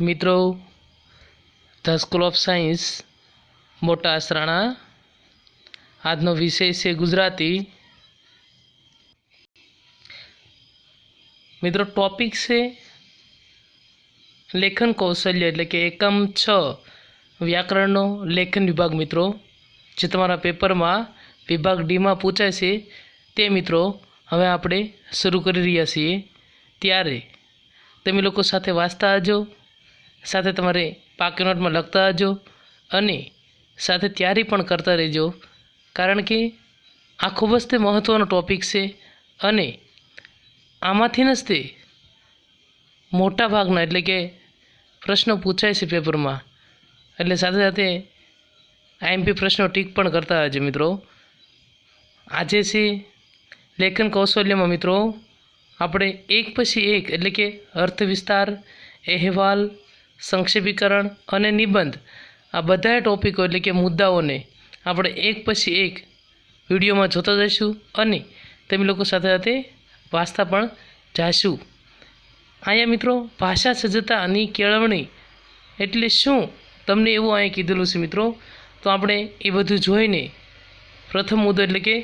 મિત્રો the school of science મોટા આસરાણા આજનો વિષય છે ગુજરાતી. મિત્રો ટોપિક છે લેખન કૌશલ્ય, એટલે કે એકમ છ વ્યાકરણનો લેખન વિભાગ, મિત્રો, જે તમારા પેપરમાં વિભાગ ડીમાં પૂછાય છે. તે, મિત્રો, હવે આપણે શરૂ કરી રહ્યા છીએ. ત્યારે તમે લોકો સાથે વાંચતા આવજો સાથે તમારે પાકી નોટમાં લખતા રહેજો અને સાથે તૈયારી પણ કરતા રહેજો. કારણ કે આ ખૂબ જ તે મહત્ત્વનો ટોપિક છે અને આમાંથી જ તે મોટા ભાગના એટલે કે પ્રશ્નો પૂછાય છે પેપરમાં. એટલે સાથે સાથે આઈએમપી પ્રશ્નો ટીક પણ કરતા આવજો મિત્રો. આજે છે લેખન કૌશલ્યમાં મિત્રો, આપણે એક પછી એક એટલે કે અર્થ વિસ્તાર અહેવાલ સંક્ષેપીકરણ અને નિબંધ. આ બધા ટોપિકો એટલે કે મુદ્દાઓને આપણે એક પછી એક વિડીયોમાં જોતા જઈશું અને તમે લોકો સાથે સાથે વાંચતા પણ જાશું. અહીંયા મિત્રો, ભાષા સજ્જતાની કેળવણી એટલે શું? તમને એવું અહીંયા કીધેલું છે મિત્રો. તો આપણે એ બધું જોઈને પ્રથમ મુદ્દો એટલે કે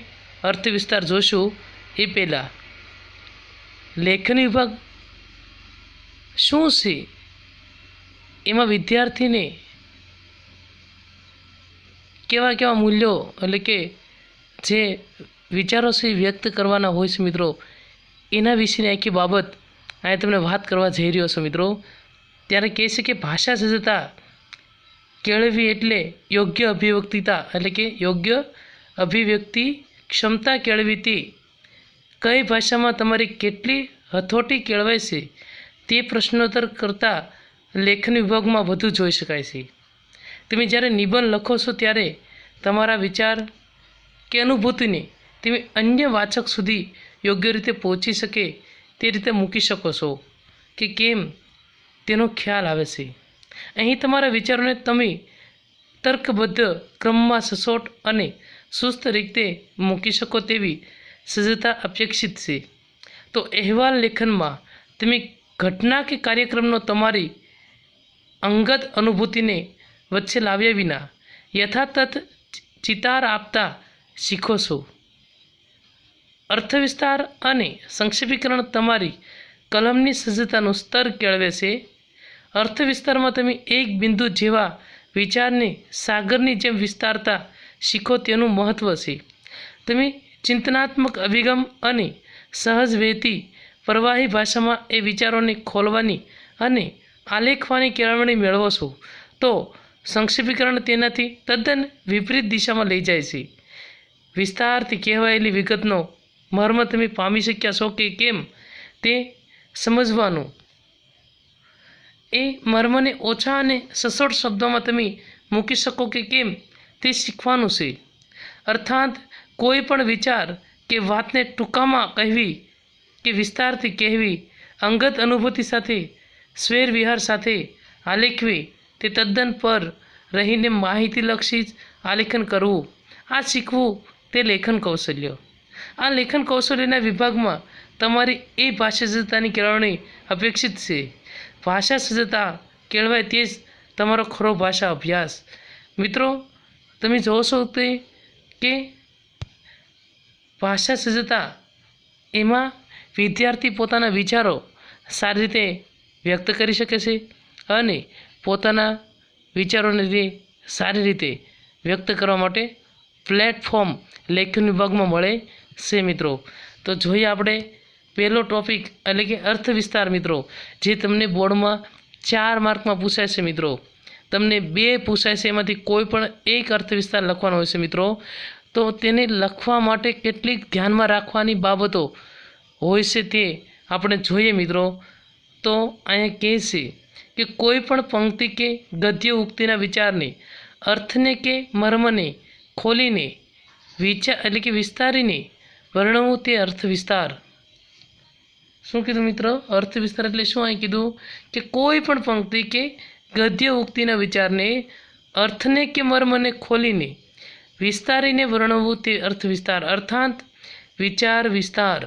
અર્થ વિસ્તાર જોશું. એ પહેલાં લેખન વિભાગ શું છે? એમાં વિદ્યાર્થીને કેવા કેવા મૂલ્યો એટલે કે જે વિચારો છે વ્યક્ત કરવાના હોય છે મિત્રો, એના વિશેની આખી બાબત અહીંયા તમને વાત કરવા જઈ રહ્યો છું મિત્રો. ત્યારે કહે છે કે ભાષા સજ્જતા કેળવી એટલે યોગ્ય અભિવ્યક્તિતા એટલે કે યોગ્ય અભિવ્યક્તિ ક્ષમતા કેળવીતી કઈ ભાષામાં તમારી કેટલી હથોટી કેળવાય છે તે પ્રશ્નોત્તર કરતાં લેખન વિભાગમાં વધુ જોઈ શકાય છે. તમે જ્યારે નિબંધ લખો છો ત્યારે તમારા વિચાર કે અનુભૂતિને તમે અન્ય વાચક સુધી યોગ્ય રીતે પહોંચી શકે તે રીતે મૂકી શકો છો કે કેમ તેનો ખ્યાલ આવે છે. અહીં તમારા વિચારોને તમે તર્કબદ્ધ, ક્રમમાં સચોટ અને સુસ્ત રીતે મૂકી શકો તેવી સજ્જતા અપેક્ષિત છે. તો અહેવાલ લેખનમાં તમે ઘટના કે કાર્યક્રમનો તમારી અંગત અનુભૂતિને વચ્ચે લાવ્યા વિના યથાતથ ચિતાર આપતા શીખો છો અર્થવિસ્તાર અને સંક્ષેપીકરણ તમારી કલમની સજ્જતાનું સ્તર કેળવે છે. અર્થવિસ્તારમાં તમે એક બિંદુ જેવા વિચારને સાગરની જેમ વિસ્તારતા શીખો તેનું મહત્ત્વ છે. તમે ચિંતનાત્મક અભિગમ અને સહજ વહેતી પ્રવાહી ભાષામાં એ વિચારોને ખોલવાની અને આલેખવાની કેળવણી મેળવો છો, તો સંક્ષેપીકરણ તેનાથી તદ્દન વિપરીત દિશામાં લઈ જાય છે. વિસ્તારથી કહેવાયેલી વિગતનો મર્મ તમે પામી શક્યા છો કે કેમ તે સમજવાનું. એ મર્મને ઓછા અને સચોટ શબ્દોમાં તમે મૂકી શકો કે કેમ તે શીખવાનું છે. અર્થાત, કોઈ પણ વિચાર કે વાતને ટૂંકામાં કહેવી કે વિસ્તારથી કહેવી અંગત અનુભૂતિ સાથે સ્વેર વિહાર સાથે આલેખવી તે તદ્દન પર રહીને માહિતીલક્ષી જ આલેખન કરવું. આ શીખવું તે લેખન કૌશલ્ય. આ લેખન કૌશલ્યના વિભાગમાં તમારી એ ભાષા સજ્જતાની કેળવણી અપેક્ષિત છે. ભાષા સજ્જતા કેળવાય તે જ તમારો ખરો ભાષા અભ્યાસ. મિત્રો, તમે જોશો તે કે ભાષા સજ્જતા એમાં વિદ્યાર્થી પોતાના વિચારો સારી રીતે વ્યક્ત કરી શકે છે અને પોતાના વિચારોને તે સારી રીતે વ્યક્ત કરવા માટે પ્લેટફોર્મ લેખન વિભાગમાં મળે છે મિત્રો. તો જોઈએ આપણે પહેલો ટોપિક એટલે કે અર્થ વિસ્તાર મિત્રો, જે તમને બોર્ડમાં ચાર માર્કમાં પૂછાય છે મિત્રો. તમને બે પૂછાય છે, એમાંથી કોઈ પણ એક અર્થ વિસ્તાર લખવાનો હોય છે મિત્રો. તો તેને લખવા માટે કેટલીક ધ્યાનમાં રાખવાની બાબતો હોય છે તે આપણે જોઈએ મિત્રો. તો અહીંયા કહે છે કે કોઈ પણ પંક્તિ કે ગદ્ય ઉક્તિના વિચારને, અર્થને કે મર્મને ખોલીને, વિચાર એટલે કે વિસ્તારીને વર્ણવવું તે અર્થ વિસ્તાર શું કીધું મિત્રો? અર્થ વિસ્તાર એટલે શું? અહીં કીધું કે કોઈ પણ પંક્તિ કે ગદ્ય ઉક્તિના વિચારને, અર્થને કે મર્મને ખોલીને, વિસ્તારીને વર્ણવવું તે અર્થ વિસ્તાર અર્થાત વિચાર વિસ્તાર.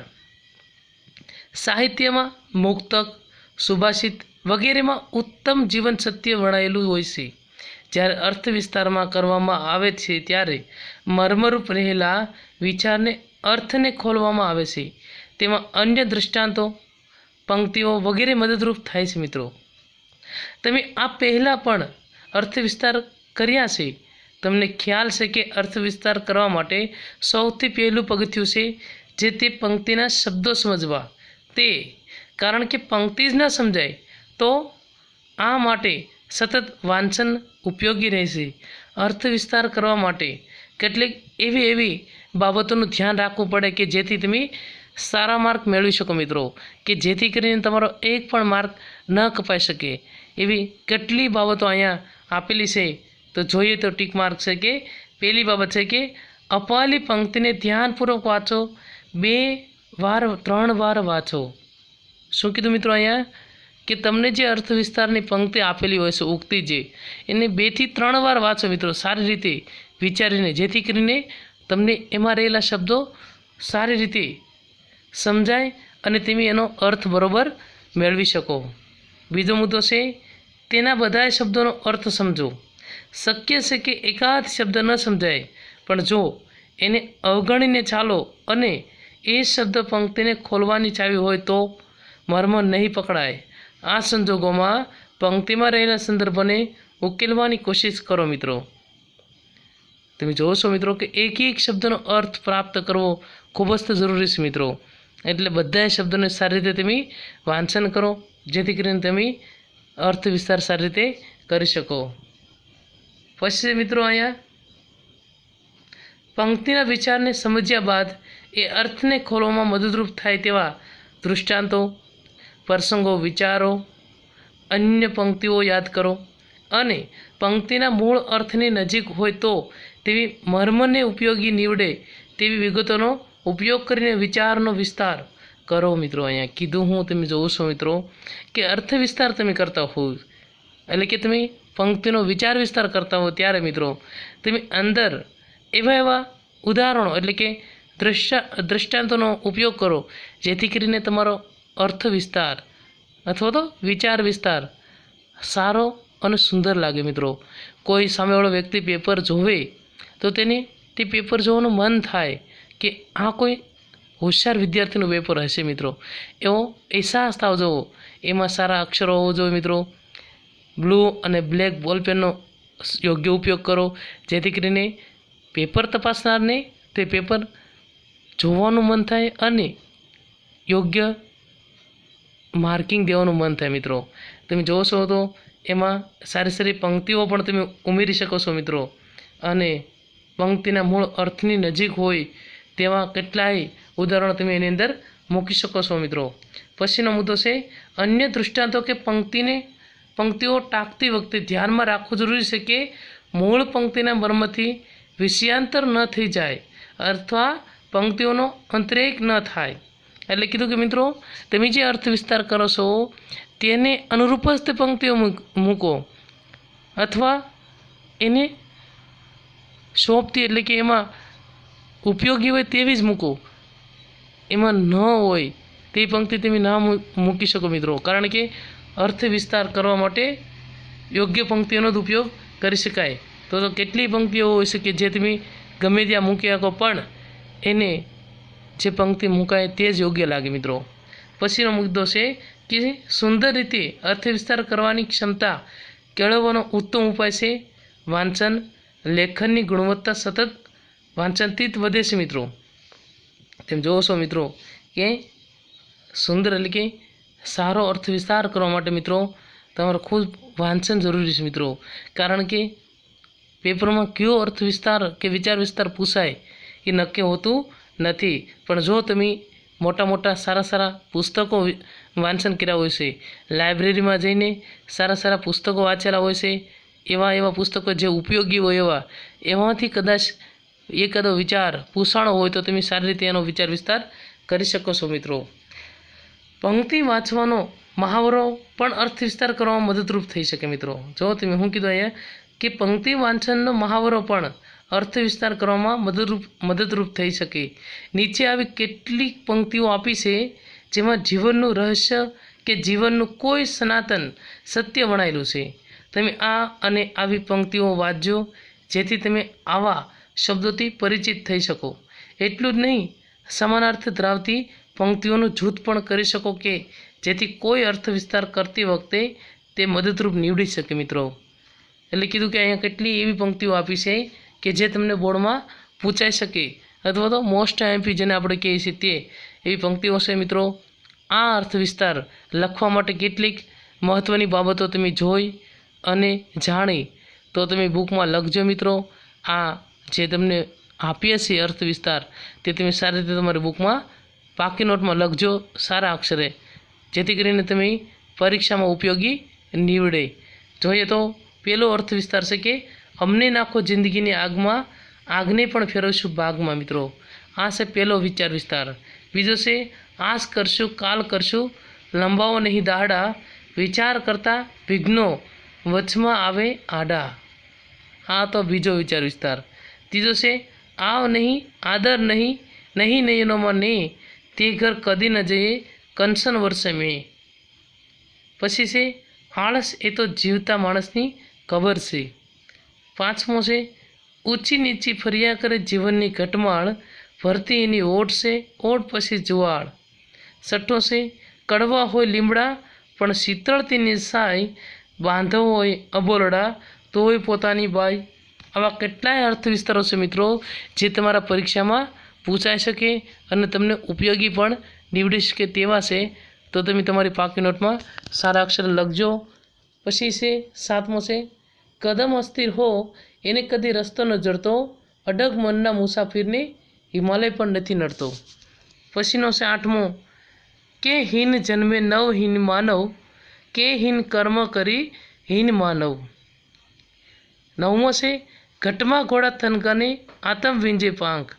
સાહિત્યમાં મુક્તક સુભાષિત વગેરેમાં ઉત્તમ જીવન સત્ય વણાયેલું હોય છે. જ્યારે અર્થ વિસ્તારમાં કરવામાં આવે છે, ત્યારે મર્મરૂપ રહેલા વિચારને અર્થને ખોલવામાં આવે છે. તેમાં અન્ય દૃષ્ટાંતો પંક્તિઓ વગેરે મદદરૂપ થાય છે મિત્રો. તમે આ પહેલાં પણ અર્થ વિસ્તાર કર્યા છે. તમને ખ્યાલ છે કે અર્થ વિસ્તાર કરવા માટે સૌથી પહેલું પગથિયું છે જે તે પંક્તિના શબ્દો સમજવા. તે કારણ કે પંક્તિ જ ન સમજાય, તો આ માટે સતત વાંચન ઉપયોગી રહેશે. અર્થ વિસ્તાર કરવા માટે કેટલીક એવી એવી બાબતોનું ધ્યાન રાખવું પડે કે જેથી તમે સારા માર્ક મેળવી શકો મિત્રો, કે જેથી કરીને તમારો એક પણ માર્ક ન કપાઈ શકે. એવી કેટલી બાબતો અહીંયા આપેલી છે, તો જોઈએ તો ટીક માર્ક છે કે, પહેલી બાબત છે કે, અપાયેલી પંક્તિને ધ્યાનપૂર્વક વાંચો, બે વાર, ત્રણ વાર વાંચો. શું કીધું મિત્રો અહીંયા? કે તમને જે અર્થ વિસ્તારની પંક્તિ આપેલી હોય છે, ઉક્તિ જે, એને બેથી ત્રણ વાર વાંચો મિત્રો, સારી રીતે વિચારીને, જેથી કરીને તમને એમાં રહેલા શબ્દો સારી રીતે સમજાય અને તમે એનો અર્થ બરોબર મેળવી શકો. બીજો મુદ્દો છે, તેના બધા શબ્દોનો અર્થ સમજો. શક્ય છે કે એકાદ શબ્દ ન સમજાય, પણ જો એને અવગણીને ચાલો અને એ શબ્દ પંક્તિને ખોલવાની ચાવી હોય તો મર્મ નહીં પકડાય. આ સંજોગોમાં પંક્તિમાં રહેલા સંદર્ભને ઉકેલવાની કોશિશ કરો મિત્રો. તમે જોવો છો મિત્રો કે એક એક શબ્દનો અર્થ પ્રાપ્ત કરવો ખૂબ જ જરૂરી છે મિત્રો. એટલે બધા શબ્દોને સારી રીતે તમે વાંચન કરો, જેથી કરીને તમે અર્થ વિસ્તાર સારી રીતે કરી શકો. પછી મિત્રો અહીંયા, પંક્તિના વિચારને સમજ્યા બાદ એ અર્થને ખોલવામાં મદદરૂપ થાય તેવા દૃષ્ટાંતો પ્રસંગો વિચારો, અન્ય પંક્તિઓ યાદ કરો અને પંક્તિના મૂળ અર્થની નજીક હોય તો તેવી મર્મને ઉપયોગી નીવડે તેવી વિગતોનો ઉપયોગ કરીને વિચારનો વિસ્તાર કરો મિત્રો. અહીંયા કીધું હું, તમે જોઉં છો મિત્રો, કે અર્થ વિસ્તાર તમે કરતા હોવ, એટલે કે તમે પંક્તિનો વિચાર વિસ્તાર કરતા હો ત્યારે મિત્રો, તમે અંદર એવા એવા ઉદાહરણો એટલે કે દ્રષ્ટા દ્રષ્ટાંતોનો ઉપયોગ કરો, જેથી કરીને તમારો અર્થ વિસ્તાર અથવા તો વિચાર વિસ્તાર સારો અને સુંદર લાગે મિત્રો. કોઈ સામેવાળો વ્યક્તિ પેપર જોવે તો તેને તે પેપર જોવાનું મન થાય કે આ કોઈ હોશિયાર વિદ્યાર્થીનું પેપર હશે મિત્રો. એવો અહેસાસ થાવ જોવો એમાં સારા અક્ષરો હોવો જોઈએ મિત્રો. બ્લુ અને બ્લેક બોલપેનનો યોગ્ય ઉપયોગ કરો. જેથી કરીને પેપર તપાસનારને તે પેપર જોવાનું મન થાય અને યોગ્ય માર્કિંગ દેવાનું મન થાય મિત્રો. તમે જોવો તો એમાં સારી સારી પંક્તિઓ પણ તમે ઉમેરી શકો છો મિત્રો. અને પંક્તિના મૂળ અર્થની નજીક હોય તેવા કેટલાય ઉદાહરણો તમે એની અંદર મૂકી શકો છો મિત્રો. પછીનો મુદ્દો છે, અન્ય દૃષ્ટાંતો કે પંક્તિને પંક્તિઓ ટાંકતી વખતે ધ્યાનમાં રાખવું જરૂરી છે કે મૂળ પંક્તિના મર્મથી વિષયાંતર ન થઈ જાય અથવા પંક્તિઓનો અંતરેક ન થાય. એટલે કીધું કે મિત્રો, તમે જે અર્થ વિસ્તાર કરો છો, તેને અનુરૂપ જ તે પંક્તિઓ મૂકો અથવા એને શોભતી એટલે કે એમાં ઉપયોગી હોય તેવી જ મૂકો. એમાં ન હોય તે પંક્તિ તમે ના મૂકી શકો મિત્રો. કારણ કે અર્થ વિસ્તાર કરવા માટે યોગ્ય પંક્તિઓનો જ ઉપયોગ કરી શકાય. તો કેટલી પંક્તિઓ હોય શકે જે તમે ગમે ત્યાં મૂકી શકો, પણ એને જે પંક્તિ મુકાય તે જ યોગ્ય લાગે મિત્રો. પછીનો મુદ્દો છે કે સુંદર રીતે અર્થ વિસ્તાર કરવાની ક્ષમતા કેળવવાનો ઉત્તમ ઉપાય છે. વાંચન, લેખનની ગુણવત્તા સતત વાંચનથી જ વધે છે મિત્રો. તેમ જોવો છો મિત્રો કે સુંદર એટલે કે સારો અર્થ વિસ્તાર કરવા માટે મિત્રો તમારે ખૂબ વાંચન જરૂરી છે મિત્રો. કારણ કે પેપરમાં કયો અર્થ વિસ્તાર કે વિચાર વિસ્તાર પૂછાય એ નક્કી હોતું નથી. પણ જો તમે મોટા મોટા સારા સારા પુસ્તકો વાંચન કર્યા હોય છે, લાઇબ્રેરીમાં જઈને સારા સારા પુસ્તકો વાંચેલા હોય છે, એવા એવા પુસ્તકો જે ઉપયોગી હોય એવા, એમાંથી કદાચ એકાદો વિચાર પૂછાણો હોય તો તમે સારી રીતે એનો વિચાર વિસ્તાર કરી શકો છો મિત્રો. પંક્તિ વાંચવાનો મહાવરો પણ અર્થ વિસ્તાર કરવામાં મદદરૂપ થઈ શકે મિત્રો. જો તમે હું કીધું અહીંયા કે પંક્તિ વાંચનનો મહાવરો પણ અર્થ વિસ્તાર કરવામાં મદદરૂપ મદદરૂપ થઈ શકે. નીચે આવી કેટલીક પંક્તિઓ આપી છે, જેમાં જીવનનું રહસ્ય કે જીવનનું કોઈ સનાતન સત્ય વણાયેલું છે. તમે આ અને આવી પંક્તિઓ વાંચજો, જેથી તમે આવા શબ્દોથી પરિચિત થઈ શકો. એટલું જ નહીં, સમાનાર્થ ધરાવતી પંક્તિઓનું જૂથ પણ કરી શકો કે જેથી કોઈ અર્થ વિસ્તાર કરતી વખતે તે મદદરૂપ નીવડી શકે, મિત્રો. એટલે કીધું કે અહીંયા કેટલી એવી પંક્તિઓ આપી છે કે જે તમને બોર્ડમાં પૂછાઈ શકે અથવા તો મોસ્ટ એમપી જેને આપણે કહીએ છીએ તે, એવી પંક્તિઓ છે મિત્રો. આ અર્થ વિસ્તાર લખવા માટે કેટલીક મહત્ત્વની બાબતો તમે જોઈ અને જાણી. તો તમે બુકમાં લખજો મિત્રો, આ જે તમને આપીએ છીએ અર્થ વિસ્તાર તે તમે સારી રીતે તમારી બુકમાં પાકી નોટમાં લખજો સારા અક્ષરે, જેથી કરીને તમે પરીક્ષામાં ઉપયોગી નીવડે. જોઈએ તો પહેલો અર્થ વિસ્તાર છે કે અમને નાખો જિંદગીની આગમાં, આગને પણ ફેરવશું ભાગમાં મિત્રો. આ છે પહેલો વિચાર વિસ્તાર. બીજો છે આસ કરશું, કાલ કરશું, લંબાવો નહીં દાડા, વિચાર કરતા વિઘ્નો વચમાં આવે આડા. આ તો બીજો વિચાર વિસ્તાર. ત્રીજો છે, આવ નહીં, આદર નહીં નહીં નયનોમાં ને તે ઘર કદી ન જઈએ કંસન વર્ષે મેં. પછી છે આળસ એ તો જીવતા માણસની કબર છે. પાંચમો છે, ઊંચી નીચી ફર્યા કરે જીવનની ઘટમાળ, ભરતી એની ઓટ છે, ઓટ પછી જુવાળ. છઠ્ઠો છે, કડવા હોય લીમડા, પણ શીતળતીની સાય બાંધવ હોય અબોલડા, તોય પોતાની બાઈ. આવા કેટલાય અર્થ વિસ્તારો છે મિત્રો, જે તમારા પરીક્ષામાં પૂછાઈ શકે અને તમને ઉપયોગી પણ નીવડી શકે તેવા છે. તો તમે તમારી પાકી નોટમાં સારા અક્ષર લખજો. પછી છે, સાતમો છે કદમ અસ્થિર હો, એને કદી રસ્તો ન જડતો, અડગ મનના મુસાફિરને હિમાલય પણ નથી નડતો. પછીનો છે આઠમો, કે હીન જન્મે નવ હીન માનવ, કે હીન કર્મ કરી હીન માનવ. નવમો છે, ઘટમાં ઘોડા થનકાને આતમ વિંજે પાંખ,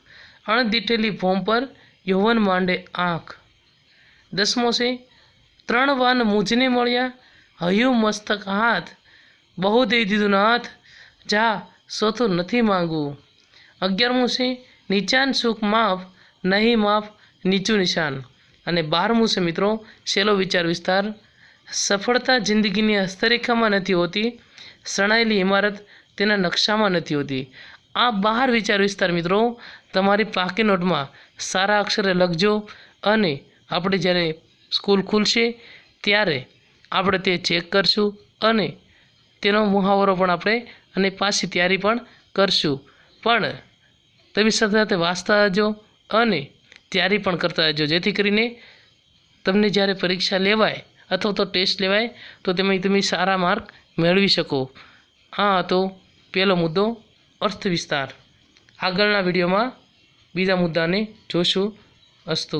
અણદીઠેલી ભોમ પર યૌવન માંડે આંખ. દસમો છે, ત્રણ વાન મુજને મળ્યા, હયું મસ્તક હાથ બહુ દઈ દીધું નાથ. જા સોથું નથી માંગવું અગિયારમું છે, નીચાન સુખ માફ, નહીં માફ, નીચું નિશાન. અને બારમું છે મિત્રો, છેલ્લો વિચાર વિસ્તાર. સફળતા જિંદગીની હસ્તરેખામાં નથી હોતી શણાયેલી ઇમારત તેના નકશામાં નથી હોતી. આ બહાર વિચાર વિસ્તાર મિત્રો, તમારી પાકી નોટમાં સારા અક્ષરે લખજો અને આપણે જ્યારે સ્કૂલ ખુલશે, ત્યારે આપણે તે ચેક કરશું અને તેનો મુહાવરો પણ આપણે અને પાછી તૈયારી પણ કરશું. પણ તમે સાથે સાથે વાંચતા રહેજો અને તૈયારી પણ કરતા રહેજો. જેથી કરીને તમને જ્યારે પરીક્ષા લેવાય અથવા તો ટેસ્ટ લેવાય, તો તેમાં તમે સારા માર્ક મેળવી શકો. આ હતો પહેલો મુદ્દો, અર્થ વિસ્તાર. આગળના વિડીયોમાં બીજા મુદ્દાને જોશું. અસ્તુ.